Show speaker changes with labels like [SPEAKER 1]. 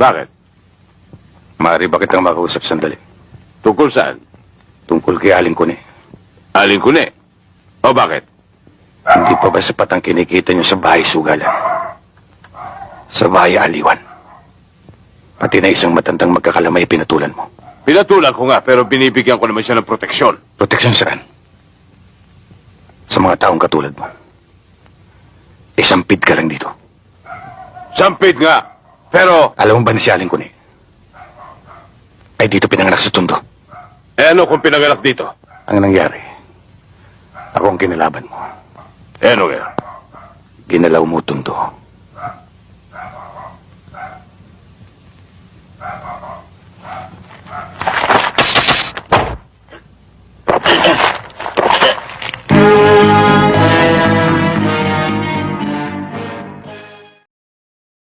[SPEAKER 1] Bakit?
[SPEAKER 2] Maaari ba kitang makausap sandali?
[SPEAKER 1] Tungkol saan?
[SPEAKER 2] Tungkol kay Aling Kuni.
[SPEAKER 1] Aling ko na O bakit?
[SPEAKER 2] Hindi pa ba sapat ang kinikita niyo sa bahay sugalan? Sa bahay aliwan. Pati na isang matandang magkakalamay pinatulan mo.
[SPEAKER 1] Pinatulan ko nga pero binibigyan ko naman siya ng proteksyon.
[SPEAKER 2] Proteksyon saan? Sa mga taong katulad mo. Isampid ka lang dito.
[SPEAKER 1] Sampid nga. Pero,
[SPEAKER 2] Alam mo ba na si Aling Kuni? Ay dito pinanganak sa tundo.
[SPEAKER 1] eh ano kung pinanganak dito?
[SPEAKER 2] Ang nangyari, ako ang kinalaban mo.
[SPEAKER 1] Eh ano kaya?
[SPEAKER 2] Ginalaw mo tundo.